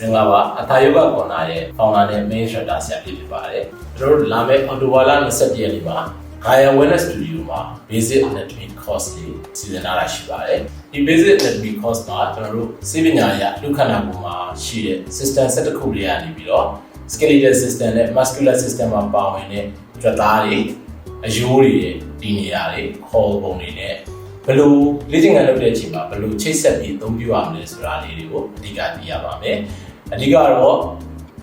မင်္ဂလာပါအထာယောဂကော်နာရဲ့ founder နဲ့ main instructor ဆရာဖြစ်ဖြစ်ပါတယ်ကျွန်တော်တို့လာမယ့်အော်တိုဘာလ27ရက်နေ့မှာ Gaia Wellness Studio မှာ Basic Anatomy course လေးစီစဉ်ထားတာရှိပါတယ်ဒီ Basic Anatomy course မှာကျွန်တော်တို့စေပညာရလူခန္ဓာကိုယ်မှာရှိတဲ့ system 7ခုတွေကနေပြီးတော့ skeletal system နဲ့ muscular system မှာပါဝင်တဲ့ကြွက်သားတွေအယိုးတွေဒီနေရာတွေခေါ်ပုံတွေနဲ့ဘယ်လိုလေ့ကျင့်ခန်းလုပ်တဲ့အချိန်မှာဘယ်လိုချိတ်ဆက်ပြီးအသုံးပြုရမလဲဆိုတာလေးတွေကိုအဓိကသိရပါမယ် အဓိကတော့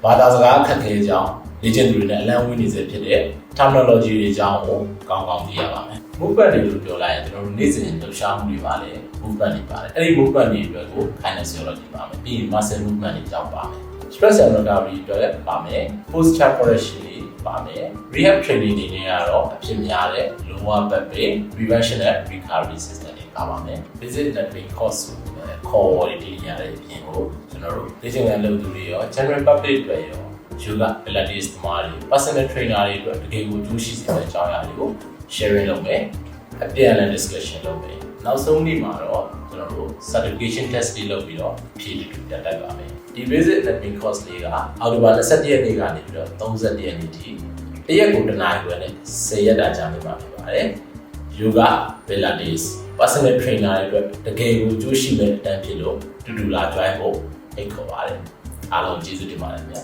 ဘာသာစကားအခက်အခဲကြောင်းလေ့ကျင့်သူတွေနဲ့အလံဝင်းနေစေဖြစ်တဲ့ terminology တွေအကြောင်းကိုကောင်းကောင်းသိရပါမယ် movement တွေလို့ပြောလိုက်ရင်ကျွန်တော်တို့နေ့စဉ်လှုပ်ရှားမှုတွေပါလေ movement တွေပါတယ်အဲ့ဒီ movement တွေအတွက်ကို kinesiology ပါမယ်ပြီးရင် muscle movement တွေကြောင်းပါမယ် stress and recovery အတွက်လည်းပါမယ် posture correction တွေပါမယ် rehab training တွေနဲ့ကတော့အဖြစ်များတဲ့ lower back pain prevention and recovery system တွေပါပါမယ် visit network course ကိုခေါ်ဝေါ်တွေရတဲ့အပြင်ကို ကျွန်တော်တို့လေ့ကျင့်ခန်းလုပ်သူတွေရော general public တွေရော yoga pilates သမားတွေ personal trainer တွေအတွက်တကယ်ကိုအကျိုးရှိစေတဲ့အကြောင်းအရာတွေကို sharing လုပ်မယ်အပြန်အလှန် discussion လုပ်မယ်နောက်ဆုံးနေ့မှာတော့ကျွန်တော်တို့ certification test တွေလုပ်ပြီးတော့ဖြည့်တူတက်တက်ပါမယ်ဒီ basic admin course လေးကအောက်တိုဘာ27ရက်နေ့ကနေပြီးတော့31ရက်နေ့ထိတရက်ကိုတစ်နာရီခွဲနဲ့10ရက်တာကြာနေမှာဖြစ်ပါတယ် yoga pilates personal trainer တွေအတွက်တကယ်ကိုအကျိုးရှိမဲ့အတန်းဖြစ်လို့တူတူလာ join ဖို့ ဖိတ်ခေါ်ပါတယ်အားလုံးကျေးဇူးတင်ပါတယ်ခင်ဗျာ